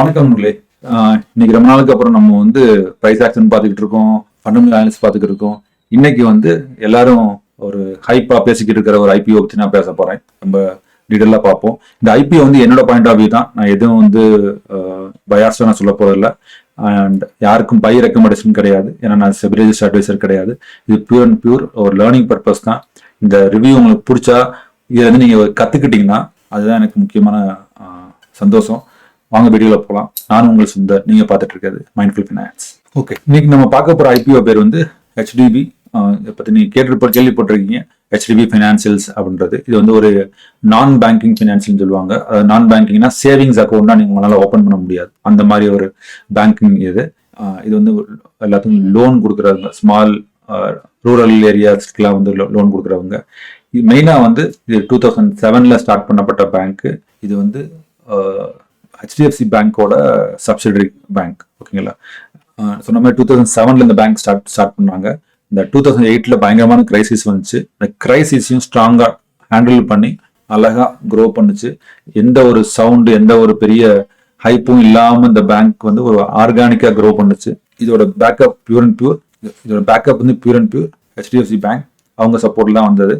வணக்கம் நண்பர்களே. இன்னைக்கு ரொம்ப நாளுக்கு அப்புறம் நம்ம வந்து ப்ரைஸ் ஆக்ஷன் பார்த்துக்கிட்டு இருக்கோம் ஃபண்டமெண்டல் அனாலிசிஸ் பார்த்துக்கிட்டு இருக்கோம். இன்னைக்கு வந்து எல்லாரும் ஒரு ஹைப்பா பேசிக்கிட்டு இருக்கிற ஒரு ஐபிஓ பற்றி நான் பேச போறேன். நம்ம டீட்டெயிலாக பார்ப்போம். இந்த ஐபிஓ வந்து என்னோட பாயிண்ட் ஆஃப் வியூ தான். நான் எதுவும் வந்து பயாஸ்டாக நான் சொல்ல போறதில்ல. அண்ட் யாருக்கும் பை ரெக்கமெண்டேஷன் கிடையாது. ஏன்னா நான் செபிரேஜஸ் அட்வைசர் கிடையாது. இது பியூர் அண்ட் பியூர் ஒரு லேர்னிங் பர்பஸ் தான். இந்த ரிவ்யூ உங்களுக்கு பிடிச்சா இதை வந்து நீங்கள் கற்றுக்கிட்டீங்கன்னா அதுதான் எனக்கு முக்கியமான சந்தோஷம். வாங்க வீடியோல போகலாம் நானும் உங்கள் சுந்தர் நீங்க பார்த்துட்டு இருக்கிறது மைண்ட்ஃபுல் ஃபினான்ஸ் ஓகே இன்னைக்கு நம்ம பார்க்க போற ஐபிஓ பேர் வந்து ஹெச்டிபி இதை பத்தி நீங்க கேட்டு கேள்விப்பட்டிருக்கீங்க. ஹெச்டிபி ஃபைனான்சியல்ஸ் அப்படின்றது. இது வந்து ஒரு நான் பேங்கிங் ஃபினான்சியல்னு சொல்லுவாங்க. நான் பேங்கிங்னா சேவிங்ஸ் அக்கௌண்ட்னா நீங்க உங்களால ஓப்பன் பண்ண முடியாது. அந்த மாதிரி ஒரு பேங்கிங் இது. இது வந்து எல்லாத்துக்கும் லோன் கொடுக்குறவங்க ஸ்மால் ரூரல் ஏரியாஸ்க்குலாம் வந்து லோன் கொடுக்குறவங்க. மெயினாக வந்து இது டூ தௌசண்ட் செவனில் ஸ்டார்ட் பண்ணப்பட்ட பேங்க்கு இது வந்து ஹெச்டிஎஃப்சி பேங்க்கோட சப்சிடரி பேங்க் ஓகேங்களா சொன்ன மாதிரி டூ தௌசண்ட் செவனில் இந்த பேங்க் ஸ்டார்ட் ஸ்டார்ட் பண்ணாங்க. இந்த டூ தௌசண்ட் எயிட்டில் பயங்கரமான கிரைசிஸ் வந்துச்சு. இந்த கிரைசிஸையும் ஸ்ட்ராங்காக ஹேண்டில் பண்ணி அழகாக க்ரோ பண்ணுச்சு. எந்த ஒரு சவுண்டு எந்த ஒரு பெரிய ஹைப்பும் இல்லாமல் இந்த பேங்க் வந்து ஒரு ஆர்கானிக்காக க்ரோ பண்ணுச்சு. இதோட பேக்கப் பியூர் அண்ட் பியூர் இதோட பேக்கப் வந்து pure and pure HDFC bank அவங்க சப்போர்ட்லாம் வந்தது.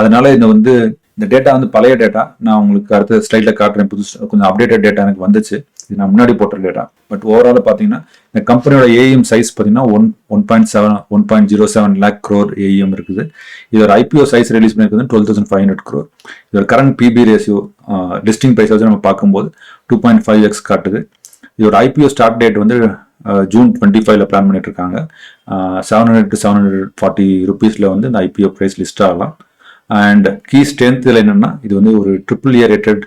அதனால இதை வந்து இந்த டேட்டா வந்து பழைய டேட்டா நான் உங்களுக்கு அடுத்த ஸ்லைட்ல காட்டுறேன். புதுசு கொஞ்சம் அப்டேட்டட் டேட்டா எனக்கு வந்துச்சு. இது நான் முன்னாடி போட்ட டேட்டா பட் ஓவரால் பார்த்தீங்கன்னா இந்த கம்பெனியோட ஏஎம் சைஸ் பார்த்தீங்கன்னா one one point seven one point zero seven lakh crore AM இருக்குது. இதோட IPO size release பண்ணிருக்குது twelve thousand five hundred crore இதோட current PB ratio listing price வச்சு நம்ம பார்க்கும்போது டூ பாயிண்ட் ஃபைவ் எக்ஸ் காட்டுது. இதோட ஐபிஓ ஸ்டார்ட் டேட் வந்து June twenty ஃபைவ்ல பிளான் பண்ணிட்டு இருக்காங்க. Seven hundred to seven hundred forty ருபீஸில் வந்து இந்த ஐபிஓ ப்ரைஸ் லிஸ்ட் ஆகலாம். அண்ட் கீ ஸ்ட்ரென்த் இதில் இது வந்து ஒரு triple A rated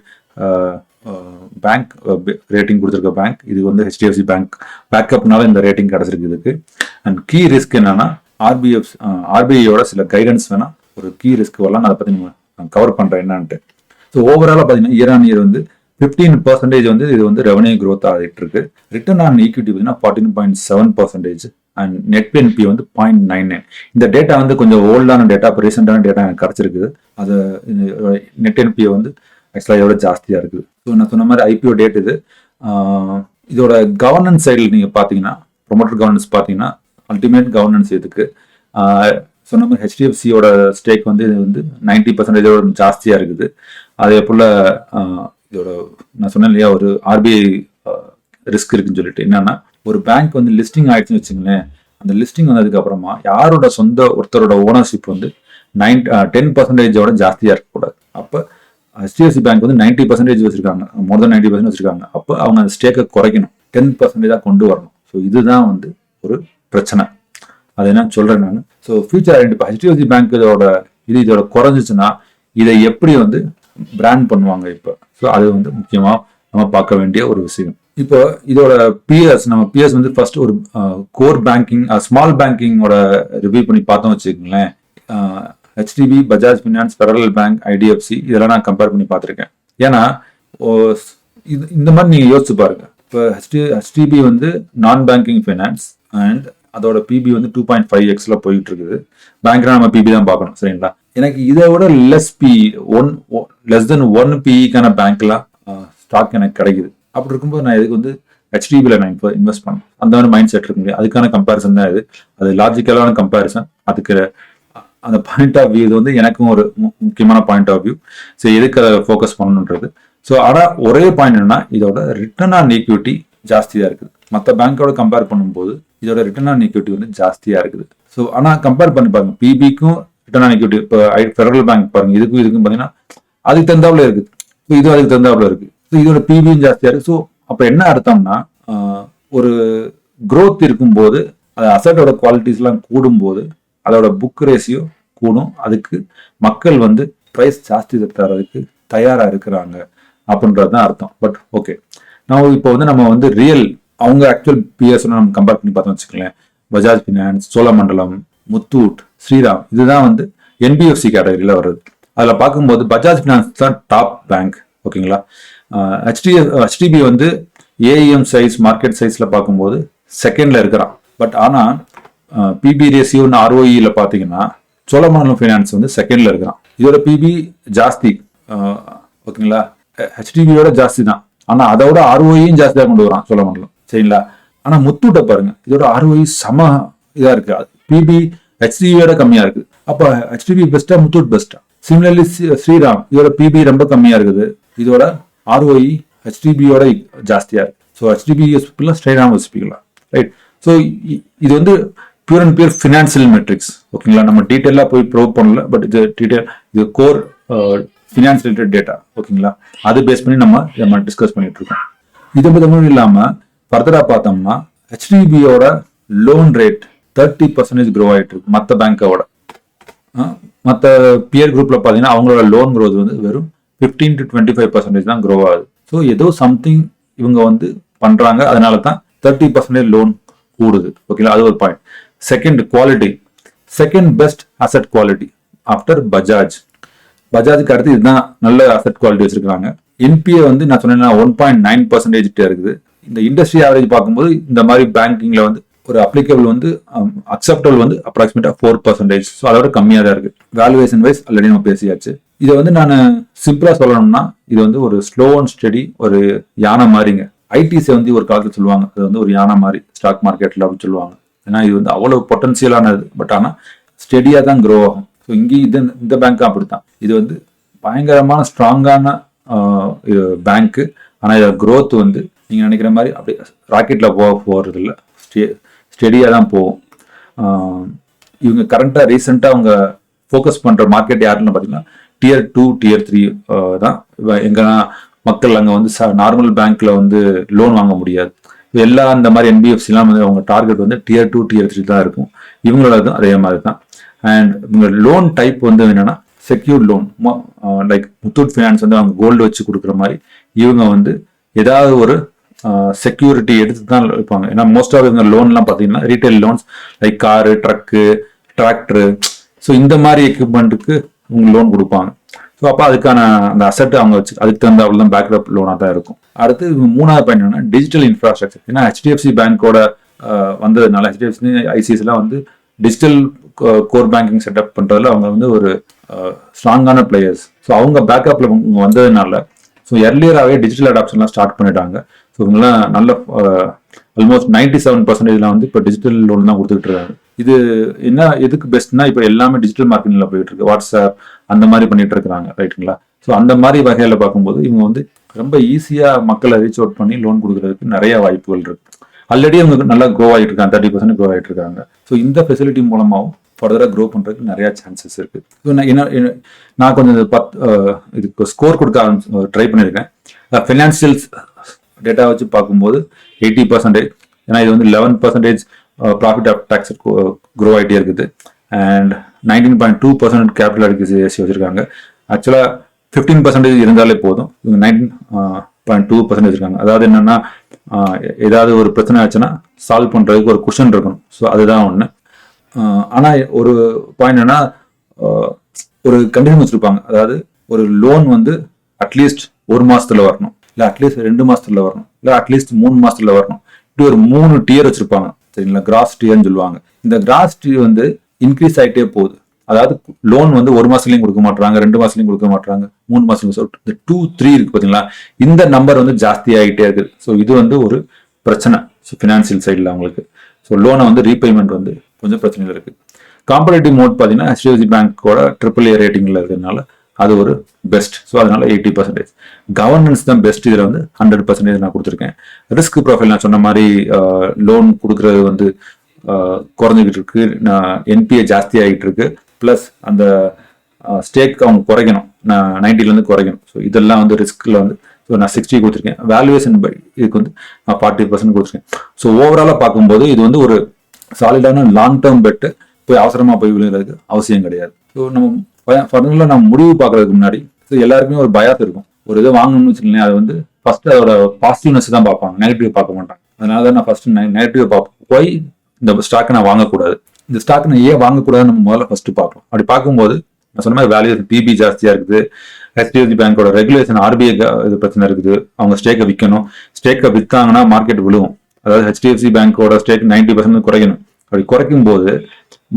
bank rating கொடுத்துருக்க பேங்க் இது வந்து ஹெச்டிஎஃப்சி பேங்க் பேக்கப்னால இந்த ரேட்டிங் கிடச்சிருக்கு இதுக்கு. அண்ட் கீ ரிஸ்க் என்னன்னா ஆர்பிஎஃப் ஆர்பிஐயோட சில கைடன்ஸ் வேணால் ஒரு கீ ரிஸ்க் வரலாம். அதை பற்றி நம்ம கவர் பண்ணுறேன் என்னான்ட்டு. ஸோ ஓவராலாக பார்த்தீங்கன்னா இயர் ஆன் இயர் வந்து ஃபிஃப்டீன் பர்சன்டேஜ் வந்து இது வந்து ரெவன்யூ க்ரோத் ஆகிட்டு இருக்கு ரிட்டர்ன் ஆன் ஈக்விட்டி பார்த்தீங்கன்னா fourteen point seven percentage and net NP வந்து பாயிண்ட் நைன் நைன் இந்த டேட்டா வந்து கொஞ்சம் ஓல்டான டேட்டா இப்போ ரீசெண்டான டேட்டா எனக்கு கிடச்சிருக்குது அது நெட் என்பியை வந்து ஆக்சுவலாக எவ்வளோ ஜாஸ்தியாக இருக்குது. ஸோ நான் சொன்ன மாதிரி ஐபிஓ டேட் இது. இதோட கவர்னன்ஸ் சைடில் நீங்கள் பார்த்தீங்கன்னா ப்ரொமோட்டர் கவர்னன்ஸ் பார்த்தீங்கன்னா அல்டிமேட் கவர்னன்ஸ் இதுக்கு சொன்ன மாதிரி ஹெச்டிஎஃப்சியோட ஸ்டேக் வந்து இது வந்து நைன்டி பர்சன்டேஜோட ஜாஸ்தியாக இருக்குது. அதே போல் இதோட நான் சொன்னேன் இல்லையா ஒரு ஆர்பிஐ ரிஸ்க் இருக்குன்னு சொல்லிட்டு. என்னன்னா ஒரு பேங்க் வந்து லிஸ்டிங் ஆயிடுச்சுன்னு வச்சுங்களேன் அந்த லிஸ்டிங் வந்ததுக்கு அப்புறமா யாரோட சொந்த ஒருத்தரோட ஓனர்ஷிப் வந்து நைன் டென் பர்சன்டேஜோட ஜாஸ்தியாக இருக்கக்கூடாது. அப்போ ஹெச்டிஎஃப்சி பேங்க் வந்து நைன்டி பர்சன்டேஜ் வச்சிருக்காங்க. மோர் தென் நைன்டி பர்சன்ட் வச்சிருக்காங்க. அப்போ அவங்க அந்த ஸ்டேக்கை குறைக்கணும். டென் பர்சன்டேஜாக கொண்டு வரணும். ஸோ இதுதான் வந்து ஒரு பிரச்சனை. அதை என்ன சொல்கிறேன் நான். ஸோ ஃபியூச்சர் இப்போ ஹெச்டிஎஃப்சி பேங்க் இதோட இது இதோட குறைஞ்சிச்சுன்னா இதை எப்படி வந்து பிராண்ட் பண்ணுவாங்க இப்போ? ஸோ அது வந்து முக்கியமாக நம்ம பார்க்க வேண்டிய ஒரு விஷயம். இப்போ இதோட பிஎஸ் நம்ம பிஎஸ் வந்து ஃபர்ஸ்ட் ஒரு கோர் பேங்கிங் ஸ்மால் பேங்கிங்கோட ரிவ்யூ பண்ணி பார்த்தோம் வச்சுக்கோங்களேன். HDB Bajaj finance federal bank IDFC இதெல்லாம் நான் கம்பேர் பண்ணி பார்த்துருக்கேன். ஏன்னா ஓ, இது இந்த மாதிரி நீங்கள் யோசிச்சு பாருங்க. இப்போ ஹெச்டி ஹெச்டிபி வந்து நான் பேங்கிங் ஃபைனான்ஸ் அண்ட் அதோட பிபி வந்து டூ பாயிண்ட் ஃபைவ் எக்ஸில் போயிட்டு இருக்குது பேங்க்ல நம்ம பிபி தான் பார்க்கணும் சரிங்களா? எனக்கு இதை விட less P one less than one பிஇக்கான பேங்க்லாம் ஸ்டாக் எனக்கு கிடைக்குது. அப்படி இருக்கும்போது நான் இதுக்கு வந்து ஹெச்டிபியில் நான் இப்போ இன்வெஸ்ட் பண்ணேன் அந்த மாதிரி மைண்ட் செட் இருக்கு முடியும் அதுக்கான கம்பேரிசன் தான் இது. அது லாஜிக்கலான கம்பேரிசன் அதுக்கு அந்த பாயிண்ட் ஆஃப் வியூ இது வந்து எனக்கும் ஒரு மு- முக்கியமான பாயிண்ட் ஆஃப் வியூ ஸோ எதுக்கு அதை ஃபோக்கஸ் பண்ணணுன்றது? ஸோ ஆனால் ஒரே பாயிண்ட் என்னன்னா இதோட ரிட்டர்ன் ஆன் ஈக்விட்டி ஜாஸ்தியாக இருக்குது. மற்ற பேங்க்கோட கம்பேர் பண்ணும்போது இதோட ரிட்டர்ன் ஆன் ஈக்விட்டி வந்து ஜாஸ்தியாக இருக்குது. ஸோ ஆனால் கம்பேர் பண்ணி பாருங்க. பிபிக்கும் ரிட்டர்ன் ஆன் ஈக்விட்டி இப்போ ஃபெடரல் பேங்க் பாருங்க. இதுக்கும் இதுக்கும் பார்த்தீங்கன்னா அதுக்கு தகுந்தாப்புல இருக்குது. ஸோ இது அதுக்கு தகுந்தாப்புல இருக்குது ஸோ இதோட பிபியும் ஜாஸ்தியாக இருக்கு ஸோ அப்போ என்ன அர்த்தம்னா ஒரு க்ரோத் இருக்கும்போது அது அசட்டோட குவாலிட்டிஸ்லாம் கூடும்போது அதோட புக் ரேஷியோ கூடும். அதுக்கு மக்கள் வந்து ப்ரைஸ் ஜாஸ்தி தரதுக்கு தயாரா இருக்கிறாங்க அப்படின்றது தான் அர்த்தம். பட் ஓகே நான் இப்போ வந்து நம்ம வந்து ரியல் அவங்க ஆக்சுவல் பிஎஸ் நம்ம கம்பேர் பண்ணி பார்த்தோம் வச்சுக்கோங்களேன். பஜாஜ் ஃபினான்ஸ் சோழமண்டலம் முத்தூட் ஸ்ரீராம் இதுதான் வந்து என்பிஎஃப்சி கேட்டகரியில் வருது அதில் பார்க்கும்போது பஜாஜ் ஃபினான்ஸ் தான் டாப் பேங்க் ஓகேங்களா ஹெச்டி ஹெச்டிபி வந்து ஏஇஎம் சைஸ் மார்க்கெட் சைஸில் பார்க்கும்போது செகண்டில் இருக்கிறான். பட் ஆனால் பிபி ரேசியோன்னு ஆர்ஓஇயில் பார்த்தீங்கன்னா சோழமண்டலம் ஃபைனான்ஸ் வந்து செகண்டில் இருக்கிறான். இதோட பிபி ஜாஸ்தி. ஓகேங்களா? ஹெச்டிபியோட ஜாஸ்தி தான். ஆனால் அதோட ஆர்ஓஇயும் ஜாஸ்தியாக கொண்டு வரான் சோழமண்டலம். சரிங்களா? ஆனால் முத்துட்ட பாருங்க. இதோட ஆர்ஓஇ சம இதாக இருக்கு. பிபி ஹெச்டிபியோட கம்மியாக இருக்குது. அப்போ ஹெச்டிபி பெஸ்ட்டாக முத்தூட் பெஸ்ட்டா சிமிலர்லி ஸ்ரீராம். இதோட பிபி ரொம்ப கம்மியாக இருக்குது. இதோட ஆர்ஓஇ ஹெச்டிபியோட ஜாஸ்தியாக இருக்குது ஸோ ஹெச்டிபி யூஸ்பிக்கலாம் ஸ்ட்ரெயினாக யூஸ்பிக்கலாம் ரைட் ஸோ இது வந்து pure and pure financial metrics ஓகேங்களா நம்ம டீட்டெயிலாக போய் ப்ரூவ் பண்ணல பட் இது டீட்டெயில் இது கோர் ஃபினான்ஸ் ரிலேட்டட் டேட்டா ஓகேங்களா அது பேஸ் பண்ணி நம்ம நம்ம டிஸ்கஸ் பண்ணிட்டு இருக்கோம். இது மட்டும் இல்லாமல் ஃபர்தராக பார்த்தோம்னா ஹெச்டிபியோட loan rate thirty percentage grow ஆகிட்டு இருக்கு மற்ற பேங்க்கோட மற்ற பியர் குரூப்பில் பார்த்தீங்கன்னா அவங்களோட லோன் க்ரோத் வந்து வெறும் fifteen to twenty five percentage தான் க்ரோ ஆகுது. ஸோ ஏதோ சம்திங் இவங்க வந்து பண்ணுறாங்க அதனால தான் தேர்ட்டி பர்சன்டேஜ் லோன் கூடுது ஓகேங்களா அது ஒரு point second quality second best asset quality after Bajaj பஜாஜுக்கு அடுத்து இதுதான் நல்ல அசெட் குவாலிட்டி வச்சிருக்காங்க. என்பிஏ வந்து நான் சொன்னேன்னா ஒன் பாயிண்ட் நைன் பர்சன்டேஜ் இருக்குது. இந்த இண்டஸ்ட்ரி ஆவரேஜ் பார்க்கும்போது இந்த மாதிரி பேங்கிங்ல வந்து ஒரு அப்ளிகபிள் வந்து um, அக்செப்டபிள் வந்து அப்ராக்சிமேட்டா ஃபோர் பர்சன்டேஜ் ஸோ அதோட கம்மியாக தான் இருக்கு. வேல்யூவேஷன் வைஸ் ஆல்ரெடி நம்ம பேசியாச்சு. இதை வந்து நான் சிம்பிளாக சொல்லணும்னா இது வந்து ஒரு ஸ்லோ அண்ட் ஸ்டடி ஒரு யானை மாதிரிங்க. ஐடிசி வந்து ஒரு காலத்தில் சொல்லுவாங்க. அது வந்து ஒரு யானை மாதிரி ஸ்டாக் மார்க்கெட்டில் அப்படின்னு சொல்லுவாங்க. ஏன்னா இது வந்து அவ்வளோ பொட்டன்சியலானது பட் ஆனால் ஸ்டெடியாக தான் க்ரோ ஆகும். ஸோ இங்கே இது இந்த பேங்க்கும் அப்படித்தான். இது வந்து பயங்கரமான ஸ்ட்ராங்கான பேங்க்கு ஆனால் இதோட க்ரோத் வந்து நீங்கள் நினைக்கிற மாதிரி அப்படியே ராக்கெட்டில் போக போகிறது இல்லை ஸ்டே ஸ்டெடியாக தான் போகும். இவங்க கரண்ட்டாக ரீசெண்டாக அவங்க ஃபோக்கஸ் பண்ணுற மார்க்கெட் யாருன்னு பார்த்தீங்கன்னா டியர் டூ டியர் த்ரீ தான். எங்கன்னா மக்கள் அங்கே வந்து நார்மல் பேங்க்ல வந்து லோன் வாங்க முடியாது. எல்லா அந்த மாதிரி என்பிஎஃப்சிலாம் வந்து அவங்க டார்கெட் வந்து டியர் டூ டியர் த்ரீ தான் இருக்கும். இவங்களோட அதே மாதிரி தான். அண்ட் இவங்க லோன் டைப் வந்து என்னன்னா secured loan like Muthoot finance வந்து அவங்க கோல்டு வச்சு கொடுக்குற மாதிரி இவங்க வந்து ஏதாவது ஒரு செக்யூரிட்டி எடுத்து தான் இருப்பாங்க. ஏன்னா மோஸ்ட் ஆஃப் இவங்க லோன்லாம் பார்த்தீங்கன்னா retail loans like car truck tractor so இந்த மாதிரி எக்யூப்மெண்ட்டுக்கு உங்களுக்கு லோன் கொடுப்பாங்க. ஸோ அப்போ அதுக்கான அந்த அசெட் அவங்க வச்சு அதுக்கு தகுந்த அவ்வளோ தான் பேக்கப் லோனாக தான் இருக்கும். அடுத்து மூணாவது பாயிண்ட் என்னன்னா டிஜிட்டல் இன்ஃப்ராஸ்ட்ரக்சர் ஏன்னா ஹெச்டிஎஃப்சி பேங்க்கோட வந்ததுனால ஹெச்டிஎஃப்சி ஐசிஎஸ்லாம் வந்து டிஜிட்டல் கோர் பேங்கிங் செட்டப் பண்ணுறதுல அவங்க வந்து ஒரு ஸ்ட்ராங்கான பிளேயர்ஸ் ஸோ அவங்க பேக்கப்பில் இவங்க வந்ததுனால ஸோ எர்லியராகவே டிஜிட்டல் அடாப்ஷன்லாம் ஸ்டார்ட் பண்ணிட்டாங்க. ஸோ இவங்கெல்லாம் நல்ல ஆல்மோஸ்ட் நைன்டி செவன் பர்சன்டேஜ்லாம் வந்து இப்போ டிஜிட்டல் லோன் தான் கொடுத்துட்டு இருக்காங்க. இது என்ன எதுக்கு பெஸ்ட்னா இப்போ எல்லாமே டிஜிட்டல் மார்க்கெட்டில் போயிட்டு இருக்கு வாட்ஸ்அப் அந்த மாதிரி பண்ணிட்டு இருக்காங்க ரைட்டுங்களா ஸோ அந்த மாதிரி வகையில் பார்க்கும்போது இவங்க வந்து ரொம்ப ஈஸியாக மக்களை ரீச் அவுட் பண்ணி லோன் கொடுக்கறதுக்கு நிறைய வாய்ப்புகள் இருக்கு. ஆல்ரெடி அவங்க நல்லா க்ரோ ஆகிட்டு இருக்காங்க தேர்ட்டி பர்சன்ட் க்ரோ ஆகிட்டு இருக்காங்க ஸோ இந்த ஃபெசிலிட்டி மூலமாகவும் ஃபர்தராக க்ரோ பண்ணுறதுக்கு நிறையா சான்சஸ் இருக்கு. ஸோ நான் என்ன நான் கொஞ்சம் பத் இதுக்கு ஸ்கோர் கொடுக்க ட்ரை பண்ணியிருக்கேன். ஃபினான்சியல் டேட்டா வச்சு பார்க்கும்போது எயிட்டி பர்சன்டேஜ் ஏன்னா இது வந்து eleven percentage profit of tax grow ஆகிட்டே இருக்குது. And nineteen point two percent capital adequacy வச்சிருக்காங்க. ஆக்சுவலாக ஃபிஃப்டீன் பர்சன்டேஜ் இருந்தாலே போதும். நைன்டீன் பாயிண்ட் டூ பர்சன்டேஜ் இருக்காங்க அதாவது என்னென்னா uh, ஏதாவது ஒரு பிரச்சனை ஆச்சுன்னா சால்வ் பண்ணுறதுக்கு ஒரு குஷன் இருக்கணும். ஸோ அதுதான் ஒன்று uh, ஆனால் ஒரு பாயிண்ட் என்னன்னா uh, ஒரு கண்டிஷன் வச்சுருப்பாங்க. அதாவது ஒரு லோன் வந்து அட்லீஸ்ட் ஒரு மாதத்தில் வரணும். இல்லை அட்லீஸ்ட் ரெண்டு மாதத்தில் வரணும். இல்லை அட்லீஸ்ட் மூணு மாதத்தில் வரணும். இப்படி ஒரு மூணு டியர் வச்சுருப்பாங்க. சரிங்களா? கிராஸ் டியர்னு சொல்லுவாங்க. இந்த கிராஸ் ட்ரீ வந்து இன்க்ரீஸ் ஆகிட்டே போகுது. அதாவது லோன் வந்து ஒரு மாசத்துலயும் கொடுக்க மாட்டாங்க ரெண்டு மாசத்துலயும் கொடுக்க மாட்டாங்க மூணு மாசத்துலயும் இந்த டூ த்ரீ இருக்கு பாத்தீங்களா? இந்த நம்பர் வந்து ஜாஸ்தி ஆகிட்டே இருக்குது. ஸோ இது வந்து ஒரு பிரச்சனை. ஃபினான்சியல் சைடில் அவங்களுக்கு. ஸோ லோனை வந்து ரீபேமெண்ட் வந்து கொஞ்சம் பிரச்சனைகள் இருக்கு. காம்படேட்டிவ் மோட் பார்த்தீங்கன்னா ஹெச்டிஎஃப்சி பேங்க்கோட ட்ரிபிள் ஏ ரேட்டிங்ல இருக்கிறதுனால அது ஒரு பெஸ்ட் ஸோ அதனால எயிட்டி பர்சன்டேஜ் கவர்னன்ஸ் தான் பெஸ்ட் இதில் வந்து ஹண்ட்ரட் பர்சன்டேஜ் நான் கொடுத்துருக்கேன். ரிஸ்க் ப்ரொஃபைல் நான் சொன்ன மாதிரி லோன் கொடுக்குறது வந்து குறைஞ்சிக்கிட்டு இருக்கு. என்பிஏ ஜாஸ்தி ஆகிட்டு இருக்கு. ப்ளஸ் அந்த ஸ்டேக் அவங்க குறைக்கணும். நான் நைன்டிலேருந்து குறைக்கணும். ஸோ இதெல்லாம் வந்து ரிஸ்கில் வந்து ஸோ நான் சிக்ஸ்டி கொடுத்துருக்கேன். வேல்யூவேஷன் பை இதுக்கு வந்து நான் ஃபார்ட்டி பர்சன்ட் கொடுத்துருக்கேன். ஸோ ஓவராலாக பார்க்கும்போது இது வந்து ஒரு சாலிடான லாங் டேர்ம் பெட்டு போய் அவசரமாக போய் விழுகிறதுக்கு அவசியம் கிடையாது. ஸோ நம்ம ஃபர்தரில் நம்ம முடிவு பார்க்கறதுக்கு முன்னாடி ஸோ எல்லாருக்குமே ஒரு பயாஸ் இருக்கும். ஒரு இதை வாங்கணும்னு வச்சுக்கோங்களேன் அது வந்து ஃபர்ஸ்ட் அதோட பாசிட்டிவ்னஸ் தான் பார்ப்பாங்க. நெகட்டிவ் பார்க்க மாட்டாங்க. அதனால தான் நான் ஃபர்ஸ்ட் நெகட்டிவ் பார்ப்போம் போய் இந்த ஸ்டாக்கை நான் வாங்கக்கூடாது? இந்த ஸ்டாக் நான் ஏன் வாங்கக்கூடாதுன்னு நம்ம முதல்ல ஃபர்ஸ்ட் பார்ப்போம் அப்படி பார்க்கும்போது நான் சொன்ன மாதிரி வேல்யூ பிபி ஜாஸ்தியாக இருக்குது. ஹெச்டிஎஃப்சி பேங்கோட ரெகுலேஷன் ஆர்பிஐ இது பிரச்சனை இருக்குது. அவங்க ஸ்டேக்கை விற்கணும் ஸ்டேக்கை விற்காங்கன்னா மார்க்கெட் விழுவும். அதாவது ஹெச்டிஎஃப்சி பேங்கோட ஸ்டேக் நைன்டி பர்சன்ட் குறைக்கணும் அப்படி குறைக்கும் போது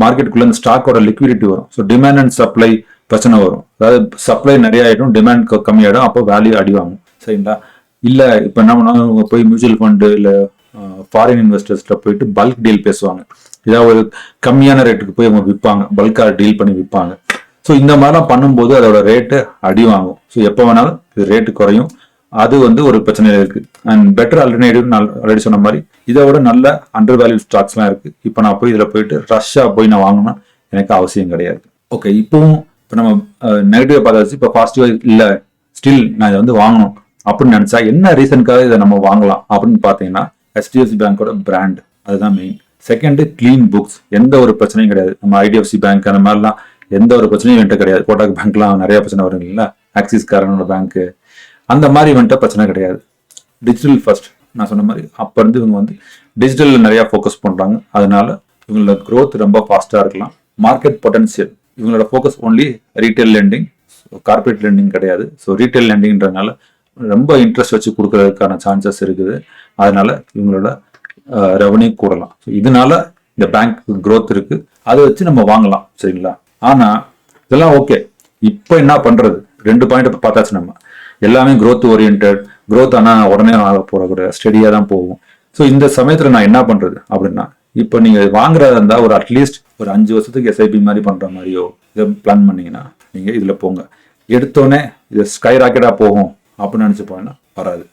மார்க்கெட்டுக்குள்ள இந்த ஸ்டாக்கோட லிக்விடிட்டி வரும். ஸோ டிமாண்ட் அண்ட் சப்ளை பிரச்சனை வரும். அதாவது சப்ளை நிறைய ஆயிடும் டிமாண்ட் கம்மியாயிடும் அப்போ வேல்யூ அடிவாங்க சரிங்களா? இல்லை இப்போ என்ன பண்ணுவாங்க? இவங்க போய் மியூச்சுவல் ஃபண்டு இல்லை ஃபாரின் இன்வெஸ்டர்ஸ்கிட்ட போயிட்டு பல்க் டீல் பேசுவாங்க. ஏதாவது ஒரு கம்மியான ரேட்டுக்கு போய் அவங்க விற்பாங்க. பல்காக டீல் பண்ணி விற்பாங்க. ஸோ இந்த மாதிரிலாம் பண்ணும்போது அதோட ரேட்டு அடி வாங்கும். ஸோ எப்போ வேணாலும் இது ரேட்டு குறையும். அது வந்து ஒரு பிரச்சனையில இருக்கு. அண்ட் பெட்டர் ஆல்டர்னேட்டிவ் நான் ஆல்ரெடி சொன்ன மாதிரி இதை விட நல்ல அண்டர் வேல்யூ ஸ்டாக்ஸ்லாம் இருக்கு. இப்போ நான் போய் இதில் போயிட்டு ரஷ்ஷாக போய் நான் வாங்கணும் எனக்கு அவசியம் கிடையாது. ஓகே இப்போவும் இப்போ நம்ம நெகட்டிவ் பார்த்தாச்சு. இப்போ பாசிட்டிவ் இல்லை. ஸ்டில் நான் இதை வந்து வாங்கணும் அப்படின்னு நினைச்சா என்ன ரீசனுக்காக இதை நம்ம வாங்கலாம் அப்படின்னு பார்த்தீங்கன்னா ஹெச்டிஎஃப்சி பேங்கோட பிராண்ட் அதுதான் மெயின் செகண்ட் க்ளீன் புக்ஸ் எந்த ஒரு பிரச்சனையும் கிடையாது. நம்ம ஐடிஎஃப்சி பேங்க் அந்த மாதிரிலாம் எந்த ஒரு பிரச்சனையும் என்கிட்ட கிடையாது. கோட்டாக் பேங்க்லாம் நிறைய பிரச்சனை வரும் இல்லைங்களா? ஆக்சிஸ் காரனோட பேங்க்கு அந்த மாதிரி வந்துட்டு பிரச்சனை கிடையாது. டிஜிட்டல் ஃபர்ஸ்ட் நான் சொன்ன மாதிரி அப்போ இருந்து இவங்க வந்து டிஜிட்டலில் நிறையா ஃபோக்கஸ் பண்ணுறாங்க அதனால இவங்களோட க்ரோத் ரொம்ப ஃபாஸ்ட்டாக இருக்கலாம். மார்க்கெட் பொட்டன்ஷியல் இவங்களோட focus only retail lending corporate lending கிடையாது. ஸோ ரீட்டைல் லெண்டிங்கிறதுனால ரொம்ப இன்ட்ரெஸ்ட் வச்சு கொடுக்கறதுக்கான சான்சஸ் இருக்குது. அதனால இவங்களோட ரெவன்யூ கூடலாம். ஸோ இதனால இந்த பேங்க் க்ரோத் இருக்கு. அதை வச்சு நம்ம வாங்கலாம். சரிங்களா? ஆனால் இதெல்லாம் ஓகே இப்போ என்ன பண்ணுறது ரெண்டு பாயிண்ட் பார்த்தாச்சு நம்ம. எல்லாமே க்ரோத் ஓரியன்ட் க்ரோத் ஆனால் உடனே ஆக போற கூட தான் போகும். ஸோ இந்த சமயத்தில் நான் என்ன பண்ணுறது அப்படின்னா இப்போ நீங்கள் வாங்குறதா இருந்தால் ஒரு அட்லீஸ்ட் ஒரு அஞ்சு வருஷத்துக்கு எஸ்ஐபி மாதிரி பண்ணுற மாதிரியோ இதை பிளான் பண்ணிங்கன்னா நீங்கள் இதில் போங்க. எடுத்தோடனே இது ஸ்கை ராக்கெட்டாக போகும் அப்படின்னு நினச்சி போனா வராது.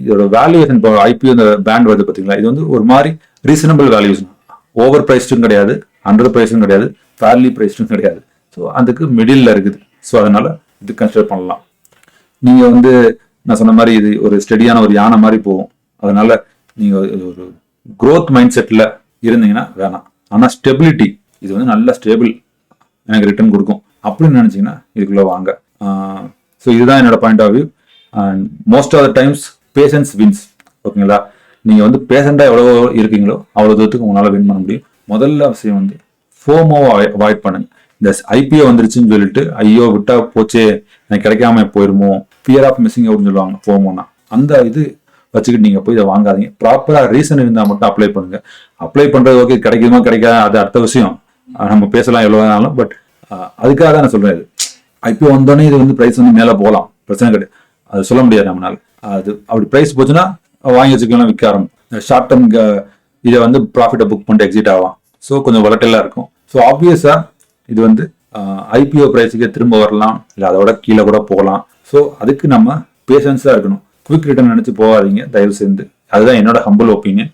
இதோட வேல்யூஷன் இப்போ ஐபிஓ இந்த பேண்ட் வருது பார்த்தீங்களா இது வந்து ஒரு மாதிரி ரீசனபிள் வேல்யூஷன் ஓவர் ப்ரைஸ்டும் கிடையாது அண்டர் ப்ரைஸும் கிடையாது ஃபேர்லி ப்ரைஸ்டும் கிடையாது. ஸோ அதுக்கு மிடில் இருக்குது. ஸோ அதனால இது கன்சிடர் பண்ணலாம். நீங்க வந்து நான் சொன்ன மாதிரி இது ஒரு ஸ்டெடியான ஒரு யானை மாதிரி போகும். அதனால நீங்க ஒரு குரோத் மைண்ட் செட்ல இருந்தீங்கன்னா வேணாம். ஆனா ஸ்டெபிலிட்டி இது வந்து நல்ல ஸ்டேபிள் எனக்கு ரிட்டர்ன் கொடுக்கும். அப்படின்னு நினைச்சீங்கன்னா இதுக்குள்ள வாங்க. ஸோ இதுதான் என்னோட point of view and most of the times patience wins ஓகேங்களா? நீங்க வந்து பேஷண்டா எவ்வளோ இருக்கீங்களோ அவ்வளோ தூரத்துக்கு உங்களால வின் பண்ண முடியும். முதல்ல விஷயம் வந்து ஃபோமோவை அவாய்ட் பண்ணுங்க. இந்த ஐபிஓ வந்துருச்சுன்னு சொல்லிட்டு ஐயோ விட்டா போச்சே எனக்கு கிடைக்காம போயிருமோ ஃபியர் ஆஃப் மிஸ்ஸிங் அவுட்னு சொல்லுவாங்க ஃபோமோனா அந்த இது வச்சுக்கிட்டு நீங்கள் போய் இதை வாங்காதீங்க. ப்ராப்பராக ரீசன் இருந்தால் மட்டும் அப்ளை பண்ணுங்க. அப்ளை பண்ணுறது ஓகே கிடைக்குமா கிடைக்காது அது அடுத்த விஷயம். நம்ம பேசலாம் எவ்வளோ வேணாலும் பட் அதுக்காக தான் நான் சொல்கிறேன் இது. ஐபிஓ வந்தோடனே இது வந்து ப்ரைஸ் வந்து மேலே போகலாம். பிரச்சனை கிடையாது. அது சொல்ல முடியாது நம்மளால். அது அப்படி ப்ரைஸ் போச்சுன்னா வாங்கி வச்சுக்கலாம் விற்க ஆரம்பம் ஷார்ட் டர்ம் இதை வந்து ப்ராஃபிட்டை புக் பண்ணிட்டு எக்ஸிட் ஆகலாம். ஸோ கொஞ்சம் volatile-ஆ இருக்கும். ஸோ ஆப்வியஸாக இது வந்து ஐபிஓ ப்ரைஸுக்கு திரும்ப வரலாம். இல்லை அதோட கீழே கூட போகலாம். ஸோ அதுக்கு நம்ம பேஷன்ஸாக இருக்கணும். குவிக் ரிட்டர்ன் நினச்சி போகாதீங்க தயவு சேர்ந்து அதுதான் என்னோட ஹம்பிள் ஒப்பீனியன்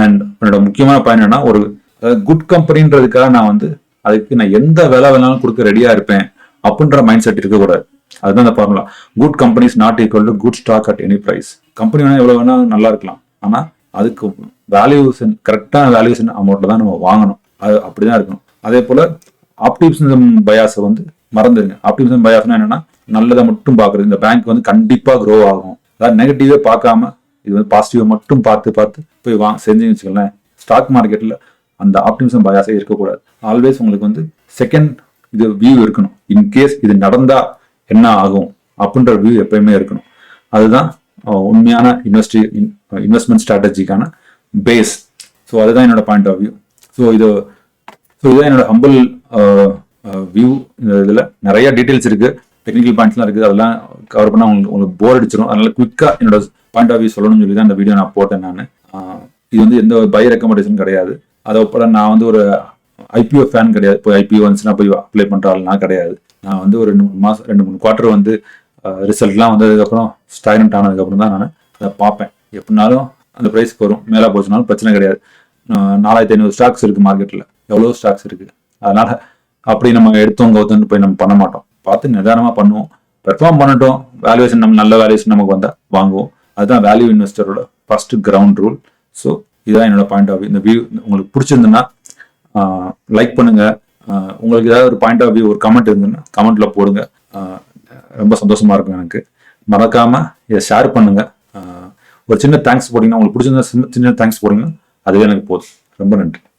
அண்ட் என்னோட முக்கியமான பயன் என்னன்னா ஒரு குட் கம்பெனின்றதுக்காக நான் வந்து அதுக்கு நான் எந்த வேலை வேணாலும் கொடுக்க ரெடியாக இருப்பேன் அப்படின்ற மைண்ட் செட் இருக்கக்கூடாது. அதுதான் அந்த formula good companies not equal to good stock at any price company வேணால் எவ்வளோ வேணால் நல்லா இருக்கலாம். ஆனால் அதுக்கு வேல்யூஷன் கரெக்டான வேல்யூஷன் அமௌண்ட்டில் தான் நம்ம வாங்கணும். அது அப்படிதான் இருக்கணும். அதே போல் ஆப்டிமிசம் பயாஸை வந்து மறந்துடுங்க ஆப்டிமிசம் பயாஸ்னா என்னன்னா நல்லதை மட்டும் பார்க்குறது. இந்த பேங்க் வந்து கண்டிப்பாக க்ரோ ஆகும். அதாவது நெகட்டிவே பார்க்காம இது வந்து பாசிட்டிவை மட்டும் பார்த்து பார்த்து போய் வா செஞ்சுன்னு வச்சுக்கோங்களேன். ஸ்டாக் மார்க்கெட்டில் அந்த ஆப்டிமிசம் பயாஸே இருக்கக்கூடாது. ஆல்வேஸ் உங்களுக்கு வந்து செகண்ட் இது வியூ இருக்கணும். இன்கேஸ் இது நடந்தா என்ன ஆகும்? அப்படின்ற வியூ எப்பயுமே இருக்கணும். அதுதான் உண்மையான இன்வெஸ்டி இன்வெஸ்ட்மெண்ட் ஸ்ட்ராட்டஜிக்கான பேஸ் ஸோ அதுதான் என்னோட பாயிண்ட் ஆஃப் வியூ ஸோ இது ஸோ இதுதான் என்னோட ஹம்பிள் வியூ uh, uh, இந்த இதில். நிறைய டீட்டெயில்ஸ் இருக்கு. டெக்னிக்கல் பாயிண்ட்ஸ்லாம் இருக்குது. அதெல்லாம் கவர் பண்ணால் உங்களுக்கு உங்களுக்கு போர் அடிச்சிடும் அதனால குயிக்காக என்னோட பாயிண்ட் ஆஃப் வியூ சொல்லணும்னு சொல்லி தான் இந்த வீடியோ நான் போட்டேன் நான். இது வந்து எந்த பை ரெக்கமெண்டேஷன் கிடையாது. அதை போல நான் வந்து ஒரு ஐபிஓ ஃபேன் கிடையாது. போய் ஐபிஓ வந்துச்சுன்னா போய் அப்ளை பண்ணுற ஆள் கிடையாது. நான் வந்து ஒரு ரெண்டு மூணு மாதம் ரெண்டு மூணு குவார்ட்டர் வந்து ரிசல்ட்லாம் வந்ததுக்கப்புறம் ஸ்டைலண்ட் ஆனதுக்கப்புறம் தான் நான் அதை பார்ப்பேன். எப்படினாலும் அந்த ப்ரைஸ்க்கு வரும். மேலே போச்சுனாலும் பிரச்சனை கிடையாது. நாலாயிரத்தி ஐநூறு ஸ்டாக்ஸ் இருக்கு மார்க்கெட்டில் எவ்வளோ ஸ்டாக்ஸ் இருக்குது அதனால் அப்படி நம்ம எடுத்தோம் கவுத்தோன்னு போய் நம்ம பண்ண மாட்டோம். பார்த்து நிதானமாக பண்ணுவோம். பெர்ஃபார்ம் பண்ணட்டும். வேல்யூவேஷன் நம்ம நல்ல வேல்யூவேஷன் நமக்கு வந்தால் வாங்குவோம். அதுதான் வேல்யூ இன்வெஸ்டரோட ஃபர்ஸ்ட் கிரவுண்ட் ரூல் ஸோ இதுதான் என்னோட பாயிண்ட் ஆஃப் வியூ இந்த வியூ உங்களுக்கு பிடிச்சிருந்துன்னா லைக் பண்ணுங்க. உங்களுக்கு ஏதாவது ஒரு பாயிண்ட் ஆஃப் வியூ ஒரு கமெண்ட் இருந்ததுன்னா கமெண்ட்ல போடுங்க. ரொம்ப சந்தோஷமா இருக்கும் எனக்கு. மறக்காம இதை ஷேர் பண்ணுங்க. ஒரு சின்ன தேங்க்ஸ் போட்டிங்கன்னா உங்களுக்கு பிடிச்சிருந்தா சின்ன- சின்ன தேங்க்ஸ் போட்டிங்கன்னா அதுவே எனக்கு போதும். ரொம்ப நன்றி.